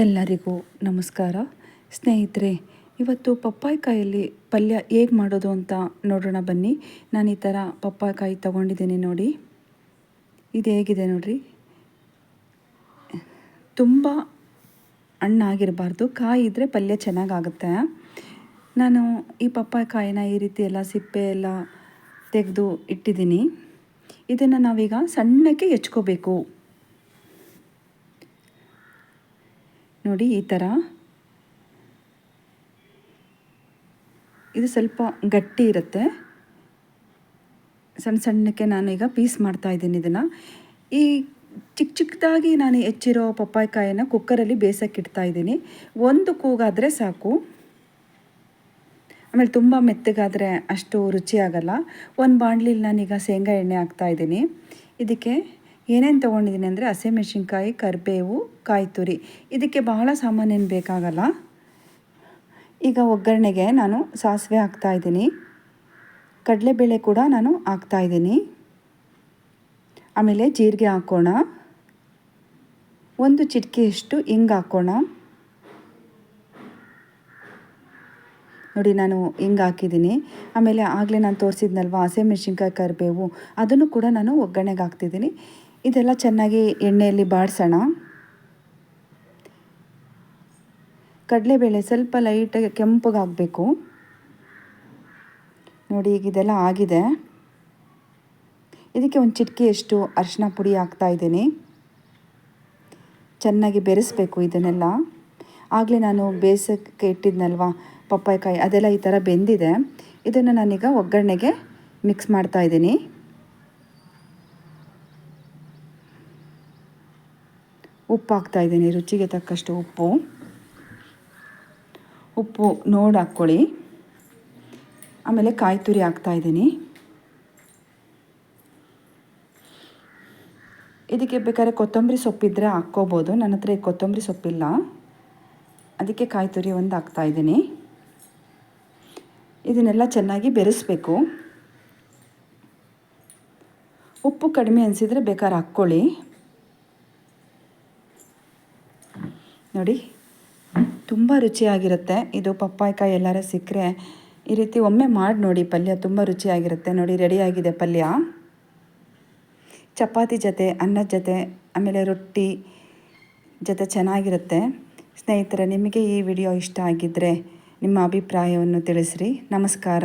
ಎಲ್ಲರಿಗೂ ನಮಸ್ಕಾರ. ಸ್ನೇಹಿತರೆ, ಇವತ್ತು ಪಪ್ಪಾಯಿಕಾಯಲ್ಲಿ ಪಲ್ಯ ಹೇಗೆ ಮಾಡೋದು ಅಂತ ನೋಡೋಣ ಬನ್ನಿ. ನಾನು ಈ ಥರ ಪಪ್ಪಾಯಿಕಾಯಿ ತೊಗೊಂಡಿದ್ದೀನಿ ನೋಡಿ. ಇದು ಹೇಗಿದೆ ನೋಡಿರಿ. ತುಂಬ ಹಣ್ಣಾಗಿರಬಾರ್ದು, ಕಾಯಿ ಇದ್ದರೆ ಪಲ್ಯ ಚೆನ್ನಾಗಾಗುತ್ತೆ. ನಾನು ಈ ಪಪ್ಪಾಯಿಕಾಯಿನ ಈ ರೀತಿ ಎಲ್ಲ ಸಿಪ್ಪೆ ಎಲ್ಲ ತೆಗೆದು ಇಟ್ಟಿದ್ದೀನಿ. ಇದನ್ನು ನಾವೀಗ ಸಣ್ಣಕ್ಕೆ ಹೆಚ್ಕೋಬೇಕು. ನೋಡಿ, ಈ ಥರ ಇದು ಸ್ವಲ್ಪ ಗಟ್ಟಿ ಇರುತ್ತೆ. ಸಣ್ಣ ಸಣ್ಣಕ್ಕೆ ನಾನು ಈಗ ಪೀಸ್ ಮಾಡ್ತಾ ಇದ್ದೀನಿ ಇದನ್ನು. ಈ ಚಿಕ್ಕ ಚಿಕ್ಕದಾಗಿ ನಾನು ಹೆಚ್ಚಿರೋ ಪಪ್ಪಾಯಿಕಾಯಿನ ಕುಕ್ಕರಲ್ಲಿ ಬೇಯಿಸೋಕೆ ಇಡ್ತಾ ಇದ್ದೀನಿ. ಒಂದು ಕೂಗಾದರೆ ಸಾಕು. ಆಮೇಲೆ ತುಂಬ ಮೆತ್ತಗಾದರೆ ಅಷ್ಟು ರುಚಿಯಾಗಲ್ಲ. ಒಂದು ಬಾಣಲಿಲಿ ನಾನೀಗ ಶೇಂಗಾ ಎಣ್ಣೆ ಹಾಕ್ತಾಯಿದ್ದೀನಿ ಇದಕ್ಕೆ ಏನೇನು ತೊಗೊಂಡಿದ್ದೀನಿ ಅಂದರೆ ಹಸಿಮೆಣ್ಸಿನ್ಕಾಯಿ ಕರಿಬೇವು ಕಾಯಿ ತುರಿ ಇದಕ್ಕೆ ಬಹಳ ಸಾಮಾನೇನು ಬೇಕಾಗಲ್ಲ? ಈಗ ಒಗ್ಗರಣೆಗೆ ನಾನು ಸಾಸಿವೆ ಹಾಕ್ತಾಯಿದ್ದೀನಿ ಕಡಲೆಬೇಳೆ ಕೂಡ ನಾನು ಹಾಕ್ತಾಯಿದ್ದೀನಿ ಆಮೇಲೆ ಜೀರಿಗೆ ಹಾಕೋಣ. ಒಂದು ಚಿಟಿಕೆಯಷ್ಟು ಹಿಂಗೆ ಹಾಕೋಣ. ನೋಡಿ, ನಾನು ಹಿಂಗೆ ಹಾಕಿದ್ದೀನಿ. ಆಮೇಲೆ ಆಗಲೇ ನಾನು ತೋರಿಸಿದ್ನಲ್ವ ಹಸಿಮೆಣ್ಸಿನ್ಕಾಯಿ ಕರಿಬೇವು, ಅದನ್ನು ಕೂಡ ನಾನು ಒಗ್ಗರಣೆಗೆ ಹಾಕ್ತಿದ್ದೀನಿ. ಇದೆಲ್ಲ ಚೆನ್ನಾಗಿ ಎಣ್ಣೆಯಲ್ಲಿ ಬಾಡಿಸೋಣ. ಕಡಲೆಬೇಳೆ ಸ್ವಲ್ಪ ಲೈಟಾಗಿ ಕೆಂಪಗಾಗಬೇಕು. ನೋಡಿ ಈಗ ಇದೆಲ್ಲ ಆಗಿದೆ. ಇದಕ್ಕೆ ಒಂದು ಚಿಟಿಕೆಯಷ್ಟು ಅರಿಶಿನ ಪುಡಿ ಹಾಕ್ತಾ ಇದ್ದೀನಿ. ಚೆನ್ನಾಗಿ ಬೆರೆಸ್ಬೇಕು ಇದನ್ನೆಲ್ಲ. ಆಗಲೇ ನಾನು ಬೇಸಕ್ಕೆ ಇಟ್ಟಿದ್ನಲ್ವ ಪಪ್ಪಾಯಿಕಾಯಿ ಅದೆಲ್ಲ ಈ ಥರ ಬೆಂದಿದೆ. ಇದನ್ನು ನಾನೀಗ ಒಗ್ಗರಣೆಗೆ ಮಿಕ್ಸ್ ಮಾಡ್ತಾ ಇದ್ದೀನಿ. ಉಪ್ಪು ಹಾಕ್ತಾಯಿದ್ದೀನಿ ರುಚಿಗೆ ತಕ್ಕಷ್ಟು ಉಪ್ಪು. ಉಪ್ಪು ನೋಡಿ ಹಾಕ್ಕೊಳ್ಳಿ. ಆಮೇಲೆ ಕಾಯಿ ತುರಿ ಹಾಕ್ತಾಯಿದ್ದೀನಿ ಇದಕ್ಕೆ ಬೇಕಾದ್ರೆ ಕೊತ್ತಂಬರಿ ಸೊಪ್ಪಿದ್ದರೆ ಹಾಕ್ಕೋಬೋದು, ನನ್ನ ಹತ್ರ ಕೊತ್ತಂಬರಿ ಸೊಪ್ಪಿಲ್ಲ. ಅದಕ್ಕೆ ಕಾಯಿ ತುರಿ ಒಂದು ಹಾಕ್ತಾಯಿದ್ದೀನಿ ಇದನ್ನೆಲ್ಲ ಚೆನ್ನಾಗಿ ಬೆರೆಸ್ಬೇಕು. ಉಪ್ಪು ಕಡಿಮೆ ಅನಿಸಿದರೆ ಬೇಕಾದ್ರೆ ಹಾಕ್ಕೊಳ್ಳಿ. ನೋಡಿ. ತುಂಬ ರುಚಿಯಾಗಿರುತ್ತೆ. ಇದು ಪಪ್ಪಾಯಿಕಾಯಿ ಎಲ್ಲರ ಸಿಕ್ಕರೆ ಈ ರೀತಿ ಒಮ್ಮೆ ಮಾಡಿ ನೋಡಿ ಪಲ್ಯ, ತುಂಬ ರುಚಿಯಾಗಿರುತ್ತೆ. ನೋಡಿ ರೆಡಿಯಾಗಿದೆ ಪಲ್ಯ. ಚಪಾತಿ ಜೊತೆ, ಅನ್ನದ ಜೊತೆ, ಆಮೇಲೆ ರೊಟ್ಟಿ ಜೊತೆ ಚೆನ್ನಾಗಿರುತ್ತೆ. ಸ್ನೇಹಿತರೆ, ನಿಮಗೆ ಈ ವಿಡಿಯೋ ಇಷ್ಟ ಆಗಿದ್ದರೆ ನಿಮ್ಮ ಅಭಿಪ್ರಾಯವನ್ನು ತಿಳಿಸ್ರಿ. ನಮಸ್ಕಾರ.